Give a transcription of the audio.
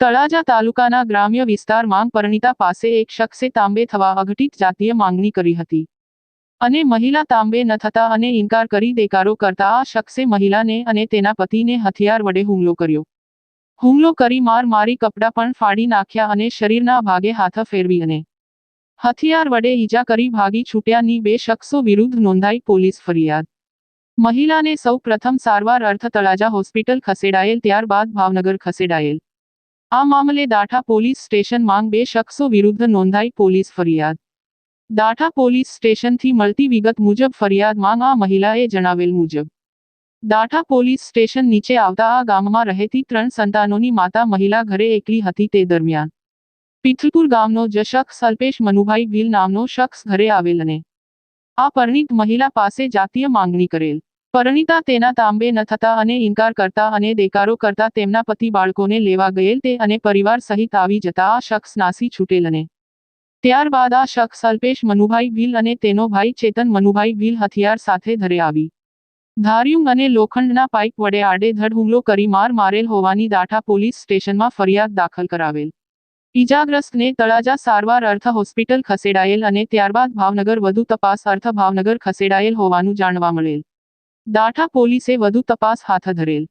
તળાજા તાલુકાના ગ્રામ્ય વિસ્તાર માંગ પરણિતા પાસે એક શખ્સે તાંબે થવા અઘટિત જાતીય માંગણી કરી હતી. અને મહિલા તાંબે ન થતા અને ઇનકાર કરી દેકારો કરતા આ શખ્સે મહિલાને અને તેના પતિને હથિયાર વડે હુમલો કર્યો. હુમલો કરી માર મારી કપડાં પણ ફાડી નાખ્યા અને શરીરના ભાગે હાથ ફેરવી અને હથિયાર વડે ઈજા કરી ભાગી છૂટ્યાની બે શખ્સો વિરુદ્ધ નોંધાઈ પોલીસ ફરિયાદ. મહિલાને સૌ પ્રથમ સારવાર અર્થ તળાજા હોસ્પિટલ ખસેડાયેલ, ત્યારબાદ ભાવનગર ખસેડાયેલ. આ મામલે દાઠા પોલીસ સ્ટેશન માંગ બે શખ્સો વિરુદ્ધ નોંધાઈ પોલીસ ફરિયાદ. દાઠા પોલીસ સ્ટેશનથી મળતી વિગત મુજબ ફરિયાદ માંગ આ મહિલાએ જણાવેલ મુજબ, દાઠા પોલીસ સ્ટેશન નીચે આવતા આ ગામમાં રહેતી ત્રણ સંતાનોની માતા મહિલા ઘરે એકલી હતી તે દરમિયાન. પિથલપુર ગામનો જ શખ્સ અલ્પેશ મનુભાઈ ભીલ નામનો શખ્સ ઘરે આવેલ અને આ પરિણીત મહિલા પાસે જાતીય માંગણી કરેલ. પરિણીતા તેના તાંબે ન થતા અને ઇનકાર કરતા અને દેકારો કરતા તેમના પતિ બાળકોને લેવા ગયેલ તે અને પરિવાર સહિત આવી જતા આ શખ્સ નાસી છૂટેલ અને ત્યારબાદ આ શખ્સ અલ્પેશ મનુભાઈ ભીલ અને તેનો ભાઈ ચેતન મનુભાઈ ભીલ હથિયાર સાથે ધરે આવી. ધાર્યું અને લોખંડના પાઇપ વડે આડેધડ હુમલો કરી માર મારેલ હોવાની દાઠા પોલીસ સ્ટેશનમાં ફરિયાદ દાખલ કરાવેલ. ઈજાગ્રસ્તને તળાજા સારવાર અર્થ હોસ્પિટલ ખસેડાયેલ અને ત્યારબાદ ભાવનગર વધુ તપાસ અર્થ ભાવનગર ખસેડાયેલ હોવાનું જાણવા મળેલ. દાઠા પોલીસે વધુ તપાસ હાથ ધરેલ.